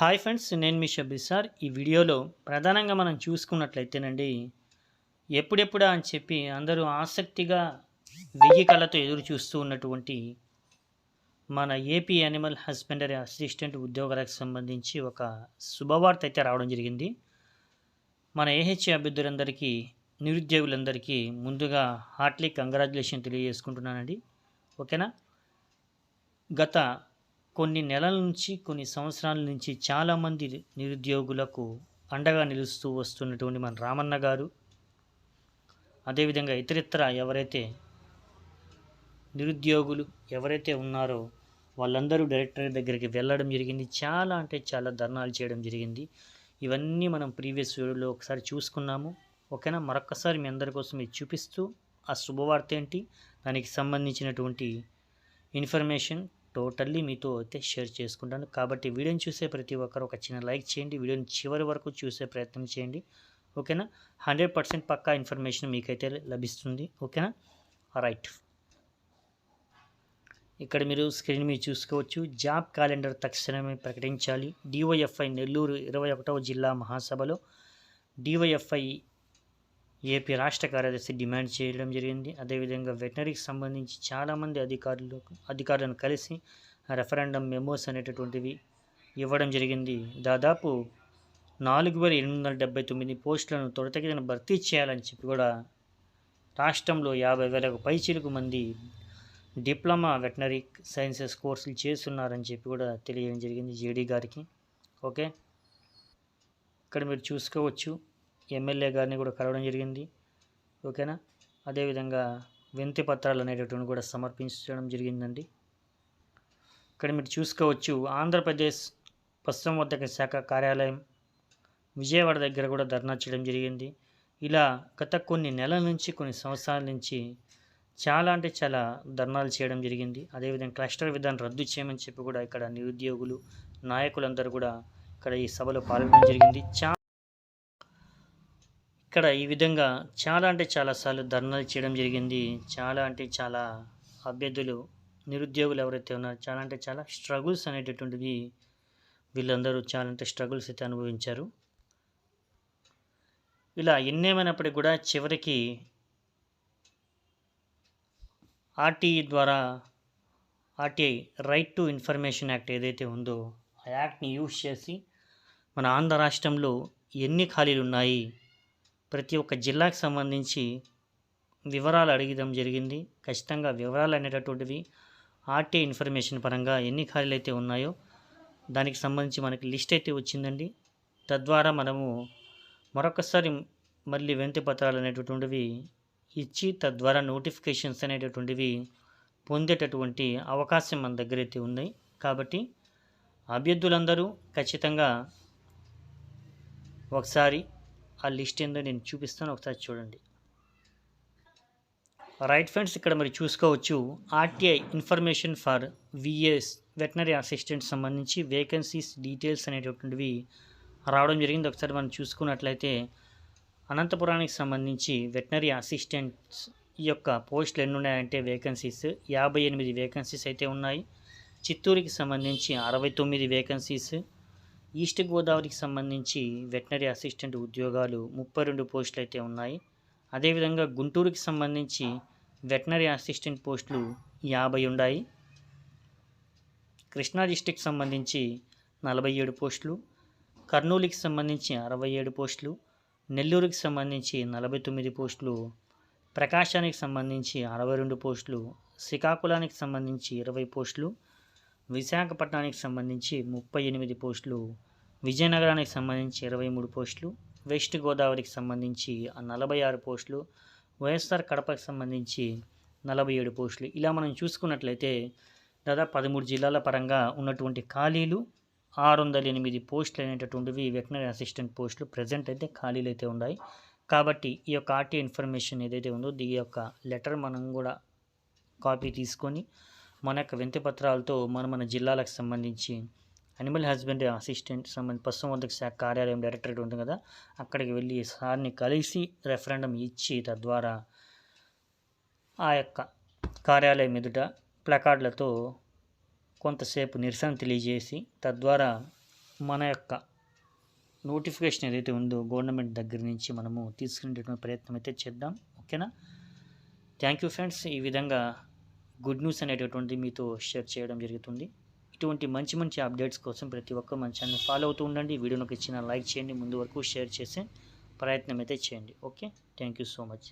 Hi friends నేను మీ Shabbir sir. ఈ వీడియోలో ప్రధానంగా మనం చూసుకున్నట్లయితేనండి ఎప్పుడెప్పుడా అని చెప్పి అందరూ ఆసక్తిగా వెయ్యి కళ్ళతో ఎదురు చూస్తూ ఉన్నటువంటి మన ఏపీ యానిమల్ హస్బెండరీ అసిస్టెంట్ ఉద్యోగాలకు సంబంధించి ఒక శుభవార్త అయితే రావడం జరిగింది. మన ఏహెచ్ అభ్యర్థులందరికీ నిరుద్యోగులందరికీ ముందుగా హార్ట్లీ కంగ్రాచులేషన్ తెలియజేసుకుంటున్నానండి. ఓకేనా? గత కొన్ని నెలల నుంచి కొన్ని సంవత్సరాల నుంచి చాలామంది నిరుద్యోగులకు అండగా నిలుస్తూ వస్తున్నటువంటి మన రామన్న గారు అదేవిధంగా ఇతరితర ఎవరైతే నిరుద్యోగులు ఎవరైతే ఉన్నారో వాళ్ళందరూ డైరెక్టర్ దగ్గరికి వెళ్ళడం జరిగింది. చాలా అంటే చాలా ధర్నాలు చేయడం జరిగింది. ఇవన్నీ మనం ప్రీవియస్ వీడియోలో ఒకసారి చూసుకున్నాము. ఓకేనా? మరొకసారి మీ అందరి కోసం ఇది చూపిస్తూ ఆ శుభవార్త ఏంటి? దానికి సంబంధించినటువంటి ఇన్ఫర్మేషన్ టోటల్లీ మీతో అయితే షేర్ చేసుకుంటాను. కాబట్టి వీడియోని చూసే ప్రతి ఒక్కరు ఒక చిన్న లైక్ చేయండి. వీడియోని చివరి వరకు చూసే ప్రయత్నం చేయండి. ఓకేనా? హండ్రెడ్ పర్సెంట్ పక్కా ఇన్ఫర్మేషన్ మీకైతే లభిస్తుంది. ఓకేనా? రైట్ ఇక్కడ మీరు స్క్రీన్ మీద చూసుకోవచ్చు. జాబ్ క్యాలెండర్ తక్షణమే ప్రకటించాలి. డివైఎఫ్ఐ నెల్లూరు ఇరవై ఒకటవ జిల్లా మహాసభలో. డివైఎఫ్ఐ ఏపీ రాష్ట్ర కార్యదర్శి డిమాండ్ చేయడం జరిగింది. అదేవిధంగా వెటనరీకి సంబంధించి చాలామంది అధికారులు అధికారులను కలిసి రెఫరెండం మెమోస్ అనేటటువంటివి ఇవ్వడం జరిగింది. దాదాపు నాలుగు వేల ఎనిమిది వందల డెబ్బై తొమ్మిది పోస్టులను త్వరితగిన భర్తీ చేయాలని చెప్పి కూడా రాష్ట్రంలో యాభై వేలకు పైచిలుకు మంది డిప్లొమా వెటనరీ సైన్సెస్ కోర్సులు చేస్తున్నారని చెప్పి కూడా తెలియడం జరిగింది జేడీ గారికి. ఓకే? ఇక్కడ మీరు చూసుకోవచ్చు. ఎమ్మెల్యే గారిని కూడా కలవడం జరిగింది. ఓకేనా? అదేవిధంగా వినతి పత్రాలు అనేటటువంటి కూడా సమర్పించడం జరిగిందండి. ఇక్కడ మీరు చూసుకోవచ్చు ఆంధ్రప్రదేశ్ పశుసంవర్ధక శాఖ కార్యాలయం విజయవాడ దగ్గర కూడా ధర్నా చేయడం జరిగింది. ఇలా గత కొన్ని నెలల నుంచి కొన్ని సంవత్సరాల నుంచి చాలా అంటే చాలా ధర్నాలు చేయడం జరిగింది. అదేవిధంగా క్లస్టర్ విధానం రద్దు చేయమని చెప్పి కూడా ఇక్కడ నిరుద్యోగులు నాయకులందరూ కూడా ఇక్కడ ఈ సభలో పాల్గొనడం జరిగింది. చా ఇక్కడ ఈ విధంగా చాలా అంటే చాలాసార్లు ధర్నాలు చేయడం జరిగింది. చాలా అంటే చాలా అభ్యర్థులు నిరుద్యోగులు ఎవరైతే ఉన్నారో చాలా అంటే చాలా స్ట్రగుల్స్ అనేటటువంటివి వీళ్ళందరూ చాలా అంటే స్ట్రగుల్స్ అయితే అనుభవించారు. ఇలా ఎన్నేమైనప్పటికీ కూడా చివరికి ఆర్టీఈ ద్వారా RTI right to information act ఏదైతే ఉందో ఆ యాక్ట్ని యూజ్ చేసి మన ఆంధ్ర రాష్ట్రంలో ఎన్ని ఖాళీలు ఉన్నాయి ప్రతి ఒక్క జిల్లాకు సంబంధించి వివరాలు అడగడం జరిగింది. ఖచ్చితంగా వివరాలు అనేటటువంటివి ఆర్టీ ఇన్ఫర్మేషన్ పరంగా ఎన్ని ఖాళీలు అయితే ఉన్నాయో దానికి సంబంధించి మనకి లిస్ట్ అయితే వచ్చిందండి. తద్వారా మనము మరొకసారి మళ్ళీ వెంతి పత్రాలు అనేటటువంటివి ఇచ్చి తద్వారా నోటిఫికేషన్స్ అనేటటువంటివి పొందేటటువంటి అవకాశం మన దగ్గర అయితే ఉన్నాయి కాబట్టి అభ్యర్థులందరూ ఖచ్చితంగా ఒకసారి ఆ లిస్ట్ ఏందో నేను చూపిస్తాను ఒకసారి చూడండి. రైట్ ఫ్రెండ్స్ ఇక్కడ మరి చూసుకోవచ్చు RTI information for VS veterinary assistant సంబంధించి వేకెన్సీస్ డీటెయిల్స్ అనేటటువంటివి రావడం జరిగింది. ఒకసారి మనం చూసుకున్నట్లయితే అనంతపురానికి సంబంధించి వెటనరీ అసిస్టెంట్స్ ఈ యొక్క పోస్టులు ఎన్ని ఉన్నాయంటే వేకెన్సీస్ యాభై ఎనిమిది వేకెన్సీస్ అయితే ఉన్నాయి. చిత్తూరుకి సంబంధించి అరవై తొమ్మిది వేకెన్సీస్ ఈస్ట్ గోదావరికి సంబంధించి వెటనరీ అసిస్టెంట్ ఉద్యోగాలు ముప్పై రెండు పోస్టులు అయితే ఉన్నాయి. అదేవిధంగా గుంటూరుకి సంబంధించి వెటనరీ అసిస్టెంట్ పోస్టులు యాభై ఉన్నాయి. కృష్ణా డిస్టిక్ సంబంధించి నలభై ఏడు పోస్టులు కర్నూలుకి సంబంధించి అరవై ఏడు పోస్టులు నెల్లూరుకి సంబంధించి నలభై తొమ్మిది పోస్టులు ప్రకాశానికి సంబంధించి అరవై రెండు పోస్టులు శ్రీకాకుళానికి సంబంధించి ఇరవై పోస్టులు విశాఖపట్నానికి సంబంధించి ముప్పై ఎనిమిది పోస్టులు విజయనగరానికి సంబంధించి ఇరవై మూడు పోస్టులు వెస్ట్ గోదావరికి సంబంధించి నలభై ఆరు పోస్టులు వైఎస్ఆర్ కడపకి సంబంధించి నలభై ఏడు పోస్టులు. ఇలా మనం చూసుకున్నట్లయితే దాదాపు పదమూడు జిల్లాల పరంగా ఉన్నటువంటి ఖాళీలు ఆరు వందల ఎనిమిది పోస్టులు అనేటటువంటివి వెటనరీ అసిస్టెంట్ పోస్టులు ప్రజెంట్ అయితే ఖాళీలు అయితే ఉన్నాయి. కాబట్టి ఈ యొక్క ఆర్టీ ఇన్ఫర్మేషన్ ఏదైతే ఉందో దీని యొక్క లెటర్ మనం కూడా కాపీ తీసుకొని మన యొక్క వింతి పత్రాలతో మన మన జిల్లాలకు సంబంధించి అనిమల్ హస్బెండరీ అసిస్టెంట్ సంబంధించి పశుసంవర్ధక శాఖ కార్యాలయం డైరెక్టరేట్ ఉంటుంది కదా అక్కడికి వెళ్ళి సార్ని కలిసి రెఫరెండం ఇచ్చి తద్వారా ఆ యొక్క కార్యాలయం ఎదుట ప్లకార్డులతో కొంతసేపు నిరసన తెలియజేసి తద్వారా మన యొక్క నోటిఫికేషన్ ఏదైతే ఉందో గవర్నమెంట్ దగ్గర నుంచి మనము తీసుకునేటటువంటి ప్రయత్నం అయితే చేద్దాం. ఓకేనా? థ్యాంక్ యూ ఫ్రెండ్స్ ఈ విధంగా గుడ్ న్యూస్ అనేటటువంటి మీతో షేర్ చేయడం జరుగుతుంది. ఇటువంటి మంచి మంచి అప్డేట్స్ కోసం ప్రతి ఒక్కరు మన ఛానల్ ఫాలో అవుతూ ఉండండి. వీడియోకి ఇచ్చిన లైక్ చేయండి. ముందు వరకు షేర్ చేసే ప్రయత్నం అయితే చేయండి. Okay? Thank you so much.